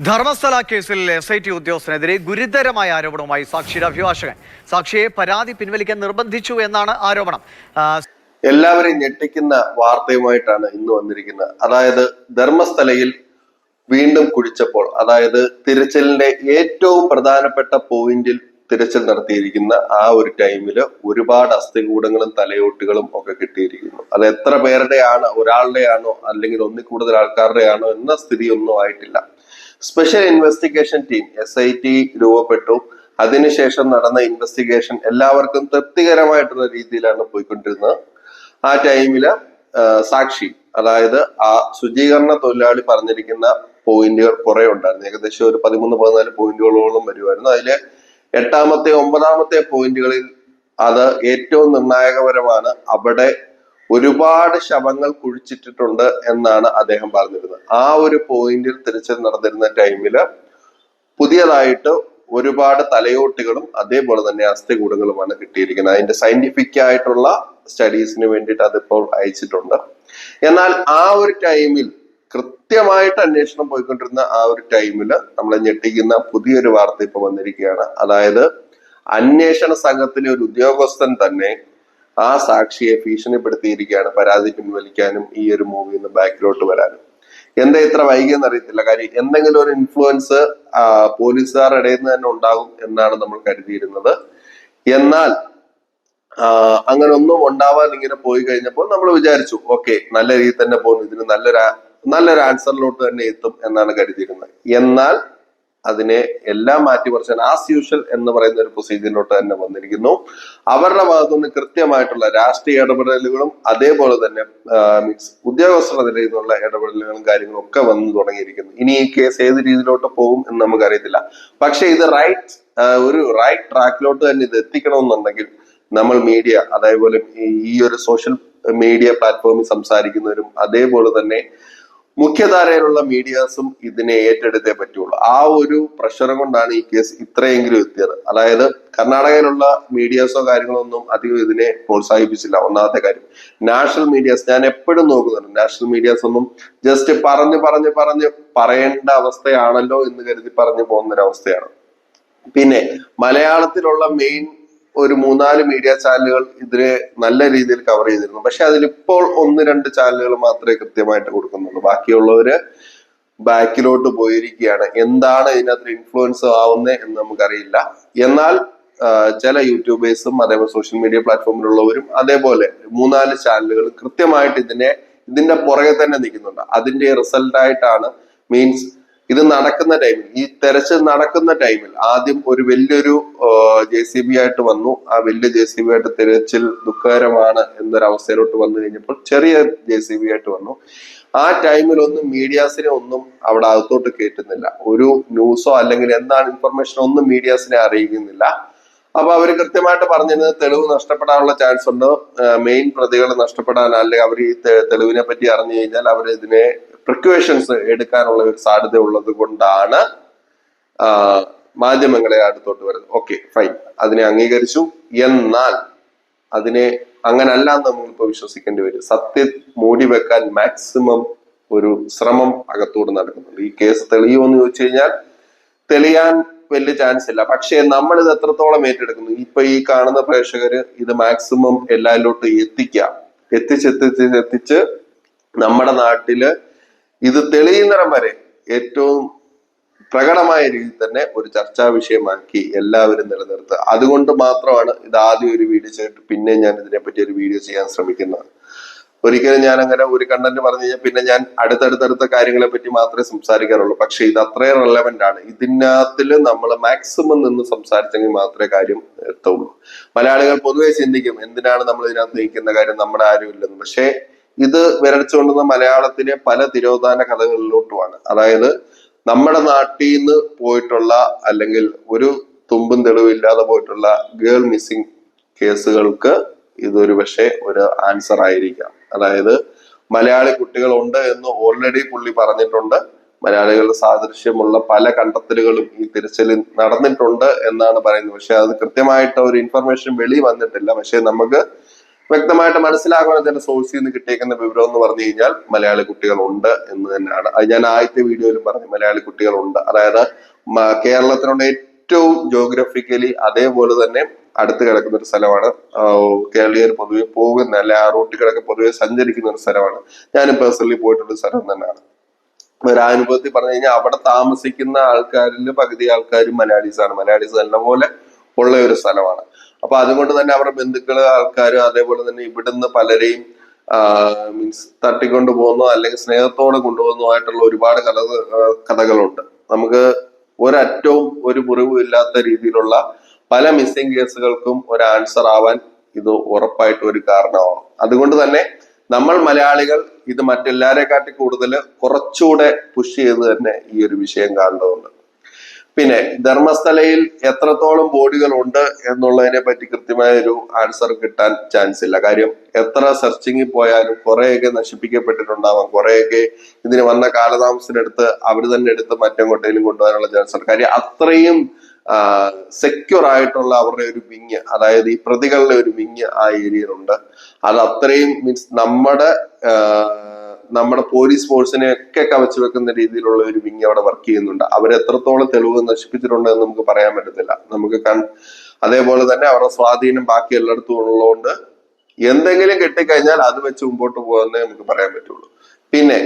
ധർമ്മസ്ഥല കേസിൽ S I T ഉദ്യോഗസ്ഥനെതിരെ ഗുരുതരമായ ആരോപണവുമായി സാക്ഷിയുടെ അഭിഭാഷകൻ. സാക്ഷിയെ പരാതി പിൻവലിക്കാൻ നിർബന്ധിച്ചു എന്നാണ് ആരോപണം. എല്ലാവരെയും ഞെട്ടിക്കുന്ന വാർത്തയുമായിട്ടാണ് ഇന്ന് വന്നിരിക്കുന്നത്. അതായത് ധർമ്മസ്ഥലയിൽ വീണ്ടും കുടിച്ചപ്പോൾ അതായത് തിരച്ചിലിന്റെ ഏറ്റവും പ്രധാനപ്പെട്ട പോയിന്റിൽ തിരച്ചിൽ നടത്തിയിരിക്കുന്ന ആ ഒരു ടൈമിൽ ഒരുപാട് അസ്ഥികൂടങ്ങളും തലയോട്ടുകളും ഒക്കെ കിട്ടിയിരിക്കുന്നു. അത് എത്ര പേരുടെയാണ് ഒരാളുടെയാണോ അല്ലെങ്കിൽ ഒന്നിൽ കൂടുതൽ ആൾക്കാരുടെയാണോ എന്ന സ്ഥിതി ഒന്നും ആയിട്ടില്ല. Special investigation team S I T രൂപപ്പെട്ടു. അതിനുശേഷം നടന്ന ഇൻവെസ്റ്റിഗേഷൻ എല്ലാവർക്കും തൃപ്തികരമായിട്ടുള്ള രീതിയിലാണ് പോയിക്കൊണ്ടിരുന്നത്. ആ ടൈമിൽ സാക്ഷി അതായത് ആ ശുചീകരണ തൊഴിലാളി പറഞ്ഞിരിക്കുന്ന പോയിന്റുകൾ കുറെ ഉണ്ടായിരുന്നു. ഏകദേശം ഒരു പതിമൂന്ന് പതിനാല് പോയിന്റുകളോളം വരുമായിരുന്നു. അതിൽ എട്ടാമത്തെ ഒമ്പതാമത്തെ പോയിന്റുകളിൽ അത് ഏറ്റവും നിർണായകപരമാണ്. അവിടെ ഒരുപാട് ശവങ്ങൾ കുഴിച്ചിട്ടിട്ടുണ്ട് എന്നാണ് അദ്ദേഹം പറഞ്ഞിരുന്നത്. ആ ഒരു പോയിന്റിൽ തിരച്ചിൽ നടന്നിരുന്ന ടൈമിൽ പുതിയതായിട്ട് ഒരുപാട് തലയോട്ടികളും അതേപോലെ തന്നെ അസ്ഥികൂടങ്ങളുമാണ് കിട്ടിയിരിക്കുന്നത്. അതിന്റെ സയന്റിഫിക് ആയിട്ടുള്ള സ്റ്റഡീസിന് വേണ്ടിയിട്ട് അതിപ്പോൾ അയച്ചിട്ടുണ്ട്. എന്നാൽ ആ ഒരു ടൈമിൽ കൃത്യമായിട്ട് അന്വേഷണം പോയിക്കൊണ്ടിരുന്ന ആ ഒരു ടൈമിൽ നമ്മളെ ഞെട്ടിക്കുന്ന പുതിയൊരു വാർത്ത ഇപ്പൊ വന്നിരിക്കുകയാണ്. അതായത് അന്വേഷണ സംഘത്തിലെ ഒരു ഉദ്യോഗസ്ഥൻ തന്നെ ആ സാക്ഷിയെ ഭീഷണിപ്പെടുത്തിയിരിക്കുകയാണ് പരാതി പിൻവലിക്കാനും ഈ ഒരു മൂവിയിൽ നിന്ന് ബാക്കിലോട്ട് വരാനും. എന്താ ഇത്ര വൈകിയെന്ന് അറിയത്തില്ല. കാര്യം എന്തെങ്കിലും ഒരു ഇൻഫ്ലുവൻസ് പോലീസുകാരുടെ ഇടയിൽ നിന്ന് തന്നെ ഉണ്ടാകും എന്നാണ് നമ്മൾ കരുതിയിരുന്നത്. എന്നാൽ അങ്ങനെ ഒന്നും ഉണ്ടാവാൻ ഇങ്ങനെ പോയി കഴിഞ്ഞപ്പോൾ നമ്മൾ വിചാരിച്ചു ഓക്കെ നല്ല രീതിയിൽ തന്നെ പോകുന്നു. ഇതിന് നല്ലൊരു നല്ലൊരു ആൻസറിലോട്ട് തന്നെ എത്തും എന്നാണ് കരുതിയിരുന്നത്. എന്നാൽ അതിനെ എല്ലാം മാറ്റിമറിച്ചാൽ ആസ് യൂഷ്വൽ എന്ന് പറയുന്ന ഒരു പ്രൊസീജിയറിലോട്ട് തന്നെ വന്നിരിക്കുന്നു. അവരുടെ ഭാഗത്തുനിന്ന് കൃത്യമായിട്ടുള്ള രാഷ്ട്രീയ ഇടപെടലുകളും അതേപോലെ തന്നെ ഉദ്യോഗസ്ഥരുടെ നിലയിൽ നിന്നുള്ള ഇടപെടലുകളും കാര്യങ്ങളും ഒക്കെ വന്നു തുടങ്ങിയിരിക്കുന്നു. ഇനി ഈ കേസ് ഏത് രീതിയിലോട്ട് പോകും എന്ന് നമുക്കറിയത്തില്ല. പക്ഷെ ഇത് റൈറ്റ് ഒരു റൈറ്റ് ട്രാക്കിലോട്ട് തന്നെ ഇത് എത്തിക്കണമെന്നുണ്ടെങ്കിൽ നമ്മൾ മീഡിയ അതേപോലെ ഈ ഒരു സോഷ്യൽ മീഡിയ പ്ലാറ്റ്ഫോമിൽ സംസാരിക്കുന്നവരും അതേപോലെ തന്നെ മുഖ്യധാരയിലുള്ള മീഡിയാസും ഇതിനെ ഏറ്റെടുത്തേ പറ്റുള്ളൂ. ആ ഒരു പ്രഷർ കൊണ്ടാണ് ഈ കേസ് ഇത്രയെങ്കിലും എത്തിയത്. അതായത് കർണാടകയിലുള്ള മീഡിയാസോ കാര്യങ്ങളോ ഒന്നും അധികം ഇതിനെ പ്രോത്സാഹിപ്പിച്ചില്ല. ഒന്നാമത്തെ കാര്യം നാഷണൽ മീഡിയാസ് ഞാൻ എപ്പോഴും നോക്കുന്നുണ്ട്. നാഷണൽ മീഡിയാസ് ഒന്നും ജസ്റ്റ് പറഞ്ഞ് പറഞ്ഞ് പറഞ്ഞ് പറയേണ്ട അവസ്ഥയാണല്ലോ എന്ന് കരുതി പറഞ്ഞു പോകുന്ന ഒരു അവസ്ഥയാണ് പിന്നെ മലയാളത്തിലുള്ള മെയിൻ ഒരു മൂന്നാൽ മീഡിയ ചാനലുകൾ ഇതിനെ നല്ല രീതിയിൽ കവർ ചെയ്തിരുന്നു. പക്ഷെ അതിലിപ്പോൾ ഒന്ന് രണ്ട് ചാനലുകൾ മാത്രമേ കൃത്യമായിട്ട് കൊടുക്കുന്നുള്ളൂ. ബാക്കിയുള്ളവര് ബാക്കിലോട്ട് പോയിരിക്കുകയാണ്. എന്താണ് ഇതിനകത്ത് ഇൻഫ്ലുവൻസ് ആവുന്നത് എന്ന് നമുക്കറിയില്ല. എന്നാൽ ചില യൂട്യൂബേഴ്സും അതേപോലെ സോഷ്യൽ മീഡിയ പ്ലാറ്റ്ഫോമിലുള്ളവരും അതേപോലെ മൂന്നാൽ ചാനലുകൾ കൃത്യമായിട്ട് ഇതിനെ ഇതിന്റെ പുറകെ തന്നെ നിൽക്കുന്നുണ്ട്. അതിന്റെ റിസൾട്ട് ആയിട്ടാണ് മീൻസ് ഇത് നടക്കുന്ന ടൈമിൽ ഈ തെരച്ചിൽ നടക്കുന്ന ടൈമിൽ ആദ്യം ഒരു വലിയൊരു ജെ സി ബി ആയിട്ട് വന്നു. ആ വലിയ ജെ സി ബി ആയിട്ട് തെരച്ചിൽ ദുഃഖകരമാണ് എന്നൊരവസ്ഥയിലോട്ട് വന്നു കഴിഞ്ഞപ്പോൾ ചെറിയ ജെ സി ബി ആയിട്ട് വന്നു. ആ ടൈമിൽ ഒന്നും മീഡിയാസിനെ ഒന്നും അവിടെ അകത്തോട്ട് കയറ്റുന്നില്ല. ഒരു ന്യൂസോ അല്ലെങ്കിൽ എന്താണ് ഇൻഫർമേഷൻ ഒന്നും മീഡിയാസിനെ അറിയിക്കുന്നില്ല. അപ്പൊ അവർ കൃത്യമായിട്ട് പറഞ്ഞിരുന്നത് തെളിവ് നഷ്ടപ്പെടാനുള്ള ചാൻസ് ഉണ്ട്. മെയിൻ പ്രതികൾ നഷ്ടപ്പെടാൻ അല്ലെങ്കിൽ അവർ ഈ തെളിവിനെ പറ്റി അറിഞ്ഞു കഴിഞ്ഞാൽ അവർ ഇതിനെ പ്രിക്വേഷൻസ് എടുക്കാനുള്ള ഒരു സാധ്യത ഉള്ളത് കൊണ്ടാണ് മാധ്യമങ്ങളെ അടുത്തോട്ട് വരുന്നത്. ഓക്കെ ഫൈൻ അതിനെ അംഗീകരിച്ചു. എന്നാൽ അതിനെ അങ്ങനല്ല എന്ന് നമ്മളിപ്പോ വിശ്വസിക്കേണ്ടി വരും. സത്യം മൂടി വെക്കാൻ മാക്സിമം ഒരു ശ്രമം അകത്തോട് നടക്കുന്നുണ്ട്. ഈ കേസ് തെളിയുമെന്ന് ചോദിച്ചു കഴിഞ്ഞാൽ തെളിയാൻ വലിയ ചാൻസ് ഇല്ല. പക്ഷേ നമ്മൾ ഇത് എത്രത്തോളം ഏറ്റെടുക്കുന്നു? ഇപ്പൊ ഈ കാണുന്ന പ്രേക്ഷകര് ഇത് മാക്സിമം എല്ലാരിലോട്ടും എത്തിക്കാം. എത്തിച്ചെത്തിച്ച് എത്തിച്ച് നമ്മുടെ നാട്ടിൽ ഇത് തെളിയുന്നിടം വരെ ഏറ്റവും പ്രകടമായ രീതിയിൽ തന്നെ ഒരു ചർച്ചാ വിഷയമാക്കി എല്ലാവരും നിലനിർത്തുക. അതുകൊണ്ട് മാത്രമാണ് ഇത് ആദ്യം ഒരു വീഡിയോ ചെയ്തിട്ട് പിന്നെ ഞാൻ ഇതിനെപ്പറ്റി ഒരു വീഡിയോ ചെയ്യാൻ ശ്രമിക്കുന്നത്. ഒരിക്കലും ഞാൻ അങ്ങനെ ഒരു കണ്ടന്റ് പറഞ്ഞു കഴിഞ്ഞാൽ പിന്നെ ഞാൻ അടുത്തടുത്തടുത്ത കാര്യങ്ങളെ പറ്റി മാത്രമേ സംസാരിക്കാറുള്ളൂ. പക്ഷെ ഇത് അത്രയും റെലവെന്റ് ആണ്. ഇതിനകത്തിൽ നമ്മൾ മാക്സിമം നിന്ന് സംസാരിച്ചെങ്കിൽ മാത്രമേ കാര്യം എത്തുള്ളൂ. മലയാളികൾ പൊതുവെ ചിന്തിക്കും എന്തിനാണ് നമ്മൾ ഇതിനകത്ത് നയിക്കുന്ന കാര്യം? നമ്മുടെ ആരും ഇല്ലെന്ന്. പക്ഷേ ഇത് വിരടിച്ചുകൊണ്ടുന്ന മലയാളത്തിലെ പല തിരോധാന കഥകളിലോട്ടുമാണ്. അതായത് നമ്മുടെ നാട്ടിൽ നിന്ന് പോയിട്ടുള്ള അല്ലെങ്കിൽ ഒരു തുമ്പും തെളിവില്ലാതെ പോയിട്ടുള്ള ഗേൾ മിസ്സിംഗ് കേസുകൾക്ക് ഇതൊരു പക്ഷേ ഒരു ആൻസർ ആയിരിക്കാം. അതായത് മലയാളി കുട്ടികളുണ്ട് എന്ന് ഓൾറെഡി പുള്ളി പറഞ്ഞിട്ടുണ്ട്. മലയാളികളുടെ സാദൃശ്യമുള്ള പല കണ്ടെത്തലുകളും ഈ തിരച്ചിലിൽ നടന്നിട്ടുണ്ട് എന്നാണ് പറയുന്നത്. പക്ഷെ അത് കൃത്യമായിട്ട് ഒരു ഇൻഫർമേഷൻ വെളി വന്നിട്ടില്ല. പക്ഷെ നമുക്ക് വ്യക്തമായിട്ട് മനസ്സിലാക്കാൻ ചില സോഴ്സിൽ നിന്ന് കിട്ടിയേക്കുന്ന വിവരം എന്ന് പറഞ്ഞു കഴിഞ്ഞാൽ മലയാളി കുട്ടികളുണ്ട് എന്ന് തന്നെയാണ്. അത് ഞാൻ ആദ്യത്തെ വീഡിയോയിലും പറഞ്ഞു മലയാളി കുട്ടികളുണ്ട്. അതായത് കേരളത്തിനുള്ള ഏറ്റവും ജോഗ്രഫിക്കലി അതേപോലെ തന്നെ അടുത്ത് കിടക്കുന്ന ഒരു സ്ഥലമാണ് കേരളീയർ പൊതുവെ പോകുന്ന അല്ലെ ആ റൂട്ടുകളൊക്കെ പൊതുവെ സഞ്ചരിക്കുന്ന ഒരു സ്ഥലമാണ്. ഞാനും പേഴ്സണലി പോയിട്ടുള്ള സ്ഥലം തന്നെയാണ്. ഒരനുഭവത്തിൽ പറഞ്ഞു കഴിഞ്ഞാൽ അവിടെ താമസിക്കുന്ന ആൾക്കാരിൽ പകുതി ആൾക്കാരും മലയാളീസ് ആണ് മലയാളീസ് നല്ലപോലെ ഉള്ള ഒരു സ്ഥലമാണ്. അപ്പൊ അതുകൊണ്ട് തന്നെ അവരുടെ ബന്ധുക്കൾ ആൾക്കാർ അതേപോലെ തന്നെ ഇവിടുന്ന് പലരെയും മീൻസ് തട്ടിക്കൊണ്ട് പോകുന്നോ അല്ലെങ്കിൽ സ്നേഹത്തോടെ കൊണ്ടുപോകുന്നോ ആയിട്ടുള്ള ഒരുപാട് കഥ കഥകളുണ്ട്. നമുക്ക് ഒരറ്റവും ഒരു മുറിവും ഇല്ലാത്ത രീതിയിലുള്ള പല മിസ്സിംഗ് കേസുകൾക്കും ഒരു ആൻസർ ആവാൻ ഇത് ഉറപ്പായിട്ട് ഒരു കാരണമാണ് അതുകൊണ്ട് തന്നെ നമ്മൾ മലയാളികൾ ഇത് മറ്റെല്ലാരെക്കാട്ടി കൂടുതൽ കുറച്ചുകൂടെ പുഷ് ചെയ്ത് തന്നെ ഈ ഒരു വിഷയം കാണേണ്ടതുണ്ട് പിന്നെ ധർമ്മസ്ഥലയിൽ എത്രത്തോളം ബോഡികൾ ഉണ്ട് എന്നുള്ളതിനെ പറ്റി കൃത്യമായ ഒരു ആൻസർ കിട്ടാൻ ചാൻസ് ഇല്ല. കാര്യം എത്ര സെർച്ചിങ്ങിൽ പോയാലും കുറെയൊക്കെ നശിപ്പിക്കപ്പെട്ടിട്ടുണ്ടാവാം. കുറെയൊക്കെ ഇതിന് വന്ന കാലതാമസത്തിനടുത്ത് അവർ തന്നെ എടുത്ത് മറ്റെങ്ങോട്ടേലും കൊണ്ടുപോകാനുള്ള ചാൻസ് ഉണ്ട്. കാര്യം അത്രയും സെക്യൂർ ആയിട്ടുള്ള അവരുടെ ഒരു വിങ് അതായത് ഈ പ്രതികളുടെ ഒരു വിങ് ആ ഏരിയയിലുണ്ട്. അത് അത്രയും മീൻസ് നമ്മുടെ നമ്മുടെ പോലീസ് ഫോഴ്സിനെ ഒക്കെ കവച്ചു വെക്കുന്ന രീതിയിലുള്ള ഒരു വിങ് അവിടെ വർക്ക് ചെയ്യുന്നുണ്ട്. അവർ എത്രത്തോളം തെളിവ് നശിപ്പിച്ചിട്ടുണ്ട് എന്ന് നമുക്ക് പറയാൻ പറ്റത്തില്ല. നമുക്ക് കൺ അതേപോലെ തന്നെ അവരുടെ സ്വാധീനം ബാക്കി എല്ലായിടത്തും ഉള്ളതുകൊണ്ട് എന്തെങ്കിലും കിട്ടിക്കഴിഞ്ഞാൽ അത് വെച്ച് മുമ്പോട്ട് പോകുന്നേ നമുക്ക് പറയാൻ പറ്റുള്ളൂ. പിന്നെ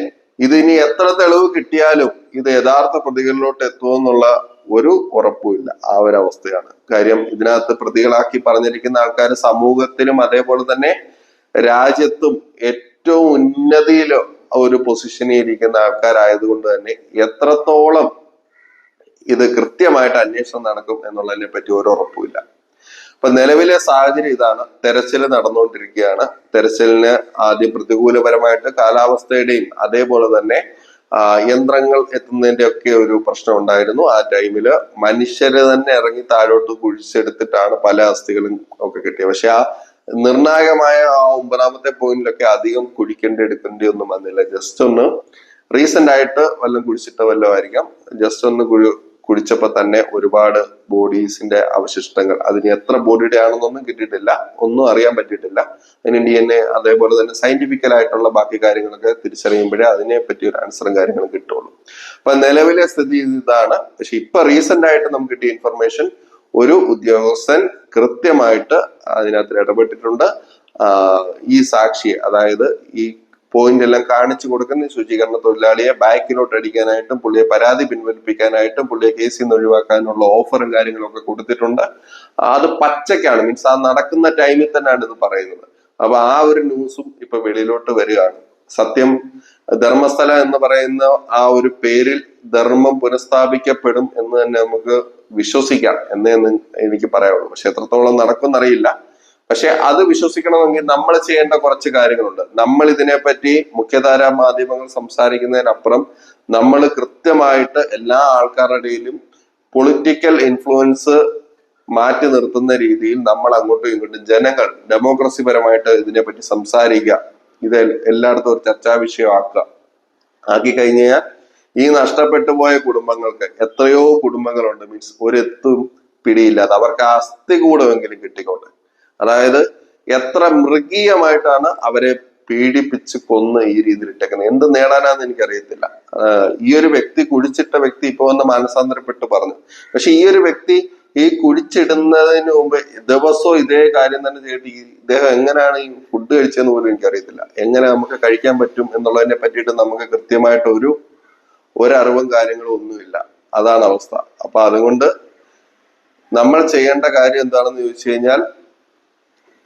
ഇത് ഇനി എത്ര തെളിവ് കിട്ടിയാലും ഇത് യഥാർത്ഥ പ്രതികളിലോട്ട് എത്തുമെന്നുള്ള ഒരു ഉറപ്പുമില്ല. ആ ഒരു അവസ്ഥയാണ്. കാര്യം ഇതിനകത്ത് പ്രതികളാക്കി പറഞ്ഞിരിക്കുന്ന ആൾക്കാർ സമൂഹത്തിലും അതേപോലെ തന്നെ രാജ്യത്തും ഏറ്റവും ഉന്നതിയിൽ ഒരു പൊസിഷനിൽ ഇരിക്കുന്ന ആൾക്കാരായതുകൊണ്ട് തന്നെ എത്രത്തോളം ഇത് കൃത്യമായിട്ട് അന്വേഷണം നടക്കും എന്നുള്ളതിനെ പറ്റി ഒരു ഉറപ്പുമില്ല. അപ്പൊ നിലവിലെ സാഹചര്യം ഇതാണ്. തെരച്ചിൽ നടന്നുകൊണ്ടിരിക്കുകയാണ്. തെരച്ചിലിന് ആദ്യം പ്രതികൂലപരമായിട്ട് കാലാവസ്ഥയുടെയും അതേപോലെ തന്നെ യന്ത്രങ്ങൾ എത്തുന്നതിന്റെ ഒക്കെ ഒരു പ്രശ്നം ഉണ്ടായിരുന്നു. ആ ടൈമിൽ മനുഷ്യര് തന്നെ ഇറങ്ങി താഴോട്ട് കുഴിച്ചെടുത്തിട്ടാണ് പല അസ്ഥികളും ഒക്കെ കിട്ടിയത്. പക്ഷെ ആ നിർണായകമായ ആ ഒമ്പതാമത്തെ പോയിന്റിലൊക്കെ അധികം കുഴിക്കേണ്ടി എടുക്കേണ്ടി ഒന്നും വന്നില്ല. ജസ്റ്റ് ഒന്ന് റീസെന്റ് ആയിട്ട് വല്ലതും കുടിച്ചിട്ട് വല്ലതും ആയിരിക്കാം. ജസ്റ്റ് ഒന്ന് കുഴി തന്നെ ഒരുപാട് ബോഡീസിന്റെ അവശിഷ്ടങ്ങൾ. അതിന് എത്ര ബോഡിയുടെ ആണെന്നൊന്നും കിട്ടിയിട്ടില്ല. ഒന്നും അറിയാൻ പറ്റിയിട്ടില്ല. അതിന് ഡി എൻ എ അതേപോലെ തന്നെ സയന്റിഫിക്കൽ ആയിട്ടുള്ള ബാക്കി കാര്യങ്ങളൊക്കെ തിരിച്ചറിയുമ്പോഴേ അതിനെ പറ്റി ഒരു ആൻസറും കാര്യങ്ങളും കിട്ടുള്ളൂ. അപ്പൊ നിലവിലെ സ്ഥിതി ഇതാണ്. പക്ഷെ ഇപ്പൊ റീസെന്റ് ആയിട്ട് നമുക്ക് കിട്ടിയ ഇൻഫർമേഷൻ ഒരു ഉദ്യോഗസ്ഥൻ കൃത്യമായിട്ട് അതിനകത്ത് ഇടപെട്ടിട്ടുണ്ട്. ഈ സാക്ഷിയെ അതായത് ഈ പോയിന്റ് എല്ലാം കാണിച്ചു കൊടുക്കുന്ന ശുചീകരണ തൊഴിലാളിയെ ബാക്കിലോട്ട് അടിക്കാനായിട്ടും പുള്ളിയെ പരാതി പിൻവലിപ്പിക്കാനായിട്ടും പുള്ളിയെ കേസിൽ നിന്ന് ഒഴിവാക്കാനുള്ള ഓഫറും കാര്യങ്ങളും ഒക്കെ കൊടുത്തിട്ടുണ്ട്. അത് പച്ചക്കാണ് മീൻസ് ആ നടക്കുന്ന ടൈമിൽ തന്നെയാണ് ഇത് പറയുന്നത്. അപ്പൊ ആ ഒരു ന്യൂസും ഇപ്പൊ വെളിയിലോട്ട് വരികയാണ്. സത്യം ധർമ്മസ്ഥല എന്ന് പറയുന്ന ആ ഒരു പേരിൽ ധർമ്മം പുനഃസ്ഥാപിക്കപ്പെടും എന്ന് തന്നെ നമുക്ക് വിശ്വസിക്കാം എന്നേ ഒന്ന് എനിക്ക് പറയാനുള്ളൂ പക്ഷെ എത്രത്തോളം നടക്കുമെന്നറിയില്ല. പക്ഷെ അത് വിശ്വസിക്കണമെങ്കിൽ നമ്മൾ ചെയ്യേണ്ട കുറച്ച് കാര്യങ്ങളുണ്ട്. നമ്മൾ ഇതിനെപ്പറ്റി മുഖ്യധാരാ മാധ്യമങ്ങൾ സംസാരിക്കുന്നതിനപ്പുറം നമ്മൾ കൃത്യമായിട്ട് എല്ലാ ആൾക്കാരുടെയിലും പൊളിറ്റിക്കൽ ഇൻഫ്ലുവൻസ് മാറ്റി നിർത്തുന്ന രീതിയിൽ നമ്മൾ അങ്ങോട്ടും ഇങ്ങോട്ടും ജനങ്ങൾ ഡെമോക്രസി പരമായിട്ട് ഇതിനെപ്പറ്റി സംസാരിക്കുക. ഇത് എല്ലായിടത്തും ഒരു ചർച്ചാ വിഷയമാക്കുക. ആക്കി കഴിഞ്ഞാൽ ഈ നഷ്ടപ്പെട്ടു പോയ കുടുംബങ്ങൾക്ക് എത്രയോ കുടുംബങ്ങളുണ്ട് മീൻസ് ഒരെത്തും പിടിയില്ലാതെ. അവർക്ക് അസ്ഥി കൂടമെങ്കിലും കിട്ടിക്കോട്ടെ. അതായത് എത്ര മൃഗീയമായിട്ടാണ് അവരെ പീഡിപ്പിച്ച് കൊന്ന് ഈ രീതിയിൽ ഇട്ടേക്കുന്നത്. എന്ത് നേടാനാന്ന് എനിക്കറിയത്തില്ല. ഈ ഒരു വ്യക്തി കുഴിച്ചിട്ട വ്യക്തി ഇപ്പൊ ഒന്ന് മാനസാന്തരപ്പെട്ട് പറഞ്ഞു. പക്ഷെ ഈ ഒരു വ്യക്തി ഈ കുഴിച്ചിടുന്നതിന് മുമ്പ് ദിവസവും ഇതേ കാര്യം തന്നെ ചെയ്തിട്ട് ഇദ്ദേഹം എങ്ങനെയാണ് ഈ ഫുഡ് കഴിച്ചതെന്ന് പോലും എനിക്കറിയത്തില്ല. എങ്ങനെ നമുക്ക് കഴിക്കാൻ പറ്റും എന്നുള്ളതിനെ പറ്റിയിട്ട് നമുക്ക് കൃത്യമായിട്ട് ഒരു ഒരറിവും കാര്യങ്ങളും ഒന്നുമില്ല. അതാണ് അവസ്ഥ. അപ്പൊ അതുകൊണ്ട് നമ്മൾ ചെയ്യേണ്ട കാര്യം എന്താണെന്ന് ചോദിച്ചു കഴിഞ്ഞാൽ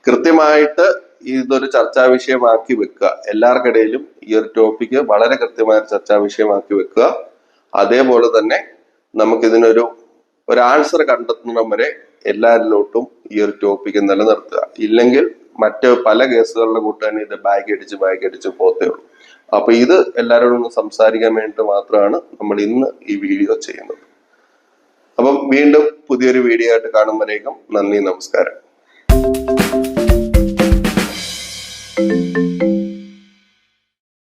കൃത്യമായിട്ട് ഇതൊരു ചർച്ചാ വിഷയമാക്കി വെക്കുക. എല്ലാവർക്കിടയിലും ഈ ഒരു ടോപ്പിക്ക് വളരെ കൃത്യമായ ചർച്ചാ വിഷയമാക്കി വെക്കുക. അതേപോലെ തന്നെ നമുക്കിതിനൊരു ഒരു ആൻസർ കണ്ടെത്തുന്നിടം വരെ എല്ലാവരിലോട്ടും ഈ ഒരു ടോപ്പിക്ക് നിലനിർത്തുക. ഇല്ലെങ്കിൽ മറ്റ് പല കേസുകളുടെ കൂട്ടുകാരും ഇത് ബാഗ് അടിച്ച് ബാഗ് അടിച്ച് പോത്തേ ഉള്ളൂ. അപ്പൊ ഇത് എല്ലാവരോടും സംസാരിക്കാൻ വേണ്ടി മാത്രമാണ് നമ്മൾ ഇന്ന് ഈ വീഡിയോ ചെയ്യുന്നത്. അപ്പം വീണ്ടും പുതിയൊരു വീഡിയോ ആയിട്ട് കാണുമ്പോഴേക്കും നന്ദി നമസ്കാരം.